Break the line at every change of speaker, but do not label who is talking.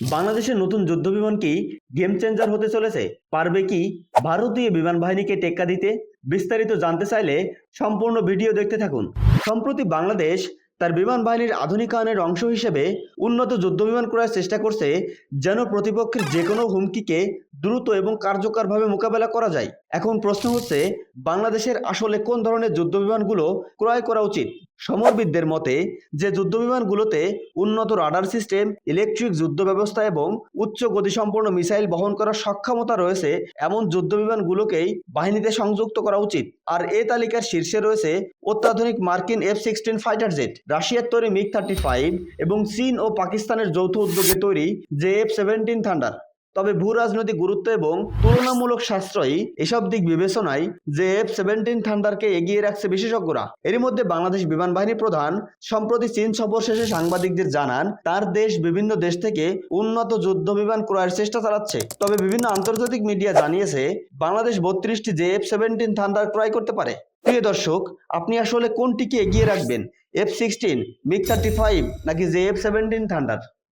বাংলাদেশের নতুন যুদ্ধবিমান কি গেম চেঞ্জার হতে চলেছে? পারবে কি? ভারতীয় বিমান বাহিনীকে টেক্কা দিতে? বিস্তারিত জানতে চাইলে সম্পূর্ণ ভিডিও দেখতে থাকুন। সম্প্রতি বাংলাদেশ তার বিমান বাহিনীর আধুনিকায়নের অংশ হিসেবে উন্নত যুদ্ধবিমান করার চেষ্টা করছে যেন প্রতিপক্ষের যে কোনো হুমকিকে দ্রুত এবং কার্যকরভাবে মোকাবেলা করা যায়। এখন প্রশ্ন হচ্ছে, বাংলাদেশের আসলে কোন ধরনের যুদ্ধবিমানগুলো ক্রয় করা উচিত? সমরবিদদের মতে, যে যুদ্ধবিমানগুলোতে উন্নত রাডার সিস্টেম, ইলেকট্রিক যুদ্ধ ব্যবস্থা এবং উচ্চ গতিসম্পন্ন মিসাইল বহন করার সক্ষমতা রয়েছে, এমন যুদ্ধবিমানগুলোকেই বাহিনীতে সংযুক্ত করা উচিত। আর এ তালিকার শীর্ষে রয়েছে অত্যাধুনিক মার্কিন এফ সিক্সটিন ফাইটার জেট রাশিয়ার তৈরি মিগ থার্টি ফাইভ এবং চীন ও পাকিস্তানের যৌথ উদ্যোগে তৈরি জে এফ সেভেন্টিন থান্ডার তবে ভূ রাজনৈতিক গুরুত্ব এবং তুলনামূলক সাশ্রয়ী এসব দিক বিবেচনায় যে এফ সেভেন্টিন থান্ডারকে এগিয়ে রাখছে বিশেষজ্ঞরা। এরই মধ্যে বাংলাদেশ বিমান বাহিনী প্রধান, সম্প্রতি চীন সফর শেষে সাংবাদিকদের জানান, তার দেশ বিভিন্ন দেশ থেকে উন্নত যুদ্ধ বিমান ক্রয়ের চেষ্টা চালাচ্ছে। তবে বিভিন্ন আন্তর্জাতিক মিডিয়া জানিয়েছে, বাংলাদেশ বত্রিশটি জে এফ সেভেন্টিন থান্ডার ক্রয় করতে পারে। প্রিয় দর্শক, আপনি আসলে কোনটিকে এগিয়ে রাখবেন, F sixteen, MiG thirty five নাকি জে এফ সেভেন্টিন থান্ডার?